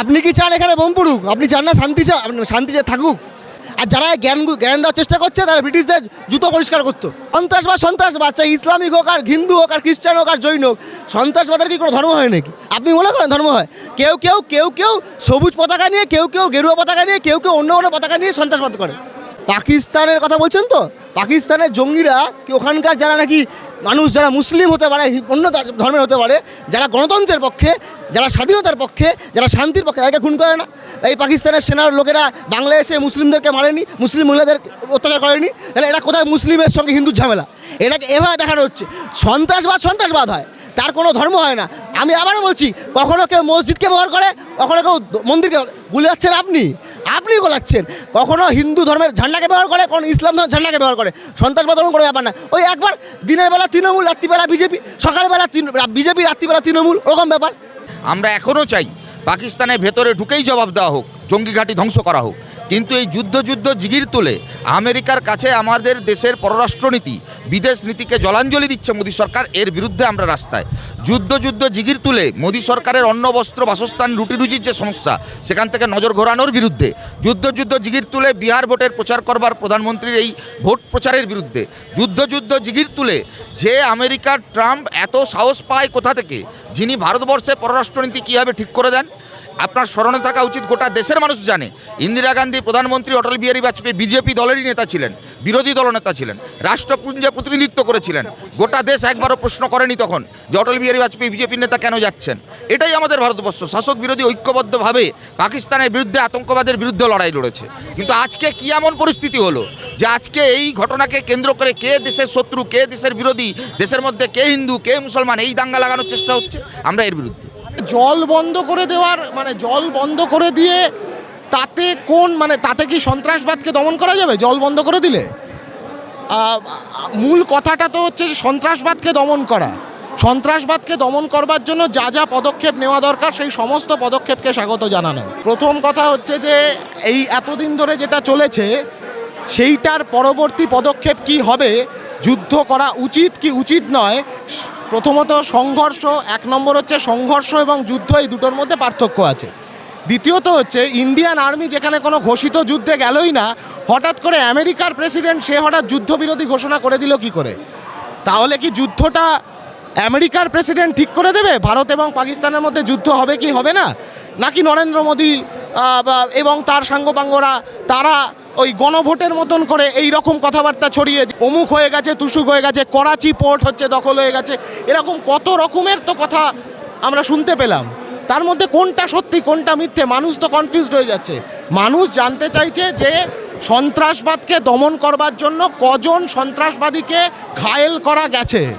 আপনি কি চান এখানে বোম পড়ুক? আপনি চান না শান্তি চা শান্তি থাকুক। আর যারা জ্ঞান জ্ঞান দেওয়ার চেষ্টা করছে, তারা ব্রিটিশদের জুতো পরিষ্কার করতো। সন্ত্রাসবাদ সন্ত্রাসবাদ চাই ইসলামিক হোক আর হিন্দু হোক আর খ্রিস্টান হোক আর জৈন হোক, সন্ত্রাসবাদের কি কোনো ধর্ম হয় নাকি? আপনি মনে করেন ধর্ম হয়? কেউ কেউ কেউ কেউ সবুজ পতাকা নিয়ে, কেউ কেউ গেরুয়া পতাকা নিয়ে, কেউ কেউ অন্য কোনো পতাকা নিয়ে সন্ত্রাসবাদ করে। পাকিস্তানের কথা বলছেন তো? পাকিস্তানের জঙ্গিরা কি ওখানকার যারা নাকি মানুষ যারা মুসলিম হতে পারে অন্য ধর্মের হতে পারে, যারা গণতন্ত্রের পক্ষে, যারা স্বাধীনতার পক্ষে, যারা শান্তির পক্ষে একে খুন করে না। এই পাকিস্তানের সেনার লোকেরা এসে মুসলিমদেরকে মারেনি, মুসলিম মহিলাদের অত্যাচার করেনি। তাহলে এরা কোথায় মুসলিমের সঙ্গে হিন্দুর ঝামেলা? এটাকে এভাবে দেখানো হচ্ছে। সন্ত্রাসবাদ সন্ত্রাসবাদ হয়। তার কোনো ধর্ম হয় না। আমি আবারও বলছি, কখনো কেউ মসজিদকে ব্যবহার করে, কখনো কেউ মন্দিরকে গুলাচ্ছেন যাচ্ছেন আপনি? গোলাচ্ছেন। কখনো হিন্দু ধর্মের ঝান্ডাকে ব্যবহার করে, কখনো ইসলাম ধর্মের ঝান্ডাকে ব্যবহার করে। সন্ত্রাসবাদ কোনো ব্যাপার না। ওই একবার দিনের বেলা তৃণমূল, রাত্রিবেলা বিজেপি সকালবেলা বিজেপি, রাত্রিবেলা তৃণমূল, ওরকম ব্যাপার। আমরা এখনও চাই পাকিস্তানের ভেতরে ঢুকেই জবাব দেওয়া হোক জঙ্গি ঘাঁটি ধ্বংস করা হোক। কিন্তু এই যুদ্ধ যুদ্ধ জিগির তুলে আমেরিকার কাছে আমাদের দেশের পররাষ্ট্রনীতি, বিদেশ নীতিকে জলাঞ্জলি দিচ্ছে মোদী সরকার, এর বিরুদ্ধে আমরা রাস্তায়। যুদ্ধ যুদ্ধ জিগির তুলে মোদী সরকারের অন্ন, বস্ত্র, বাসস্থান, রুটি রুজির যে সমস্যা, সেখান থেকে নজর ঘোরানোর বিরুদ্ধে, যুদ্ধ যুদ্ধ জিগির তুলে বিহার ভোটের প্রচার করবার প্রধানমন্ত্রীর এই ভোট প্রচারের বিরুদ্ধে, যুদ্ধ যুদ্ধ জিগির তুলে যে আমেরিকার ট্রাম্প এত সাহস পায় কোথা থেকে, যিনি ভারতবর্ষে পররাষ্ট্রনীতি কীভাবে ঠিক করে দেন? আপনার স্মরণে থাকা উচিত, গোটা দেশের মানুষ জানে। ইন্দিরা গান্ধী প্রধানমন্ত্রী, অটল বিহারী বাজপেয়ী বিজেপি দলেরই নেতা ছিলেন, বিরোধী দলনেতা ছিলেন, রাষ্ট্রপুঞ্জে প্রতিনিধিত্ব করেছিলেন। গোটা দেশ একবারও প্রশ্ন করেনি তখন যে অটল বিহারী বাজপেয়ী বিজেপির নেতা কেন যাচ্ছেন। এটাই আমাদের ভারতবর্ষ। শাসক বিরোধী ঐক্যবদ্ধভাবে পাকিস্তানের বিরুদ্ধে আতঙ্কবাদের বিরুদ্ধে লড়াই লড়েছে। কিন্তু আজকে কি এমন পরিস্থিতি হলো যে আজকে এই ঘটনাকে কেন্দ্র করে কে দেশের শত্রু, কে দেশের বিরোধী, দেশের মধ্যে কে হিন্দু, কে মুসলমান, এই দাঙ্গা লাগানোর চেষ্টা হচ্ছে? আমরা এর বিরুদ্ধে। জল বন্ধ করে দেওয়ার মানে জল বন্ধ করে দিয়ে তাতে কোন মানে তাতে কি সন্ত্রাসবাদকে দমন করা যাবে? জল বন্ধ করে দিলে? মূল কথাটা তো হচ্ছে সন্ত্রাসবাদকে দমন করা। সন্ত্রাসবাদকে দমন করবার জন্য যা যা পদক্ষেপ নেওয়া দরকার, সেই সমস্ত পদক্ষেপকে স্বাগত জানানো। প্রথম কথা হচ্ছে যে, এই এতদিন ধরে যেটা চলেছে, সেইটার পরবর্তী পদক্ষেপ কি হবে? যুদ্ধ করা উচিত কি উচিত নয়? প্রথমত সংঘর্ষ, এক নম্বর হচ্ছে সংঘর্ষ এবং যুদ্ধ, এই দুটোর মধ্যে পার্থক্য আছে। দ্বিতীয়ত হচ্ছে ইন্ডিয়ান আর্মি যেখানে কোনো ঘোষিত যুদ্ধে গেলই না, হঠাৎ করে আমেরিকার প্রেসিডেন্ট সে হঠাৎ যুদ্ধবিরোধী ঘোষণা করে দিল কি করে? তাহলে কি যুদ্ধটা আমেরিকার প্রেসিডেন্ট ঠিক করে দেবে? ভারত এবং পাকিস্তানের মধ্যে যুদ্ধ হবে কি হবে না? নাকি নরেন্দ্র মোদী এবং তার সাঙ্গপাঙ্গরা, তারা ওই গণভোটের মতন করে এই রকম কথাবার্তা ছড়িয়ে অমুক হয়ে গেছে তুসুক হয়ে গেছে, করাচি পোর্ট হচ্ছে, দখল হয়ে গেছে, এরকম কত রকমের তো কথা আমরা শুনতে পেলাম। তার মধ্যে কোনটা সত্যি, কোনটা মিথ্যে, মানুষ তো কনফিউজড হয়ে যাচ্ছে। মানুষ জানতে চাইছে যে সন্ত্রাসবাদকে দমন করবার জন্য কজন সন্ত্রাসবাদীকে ঘায়েল করা গেছে।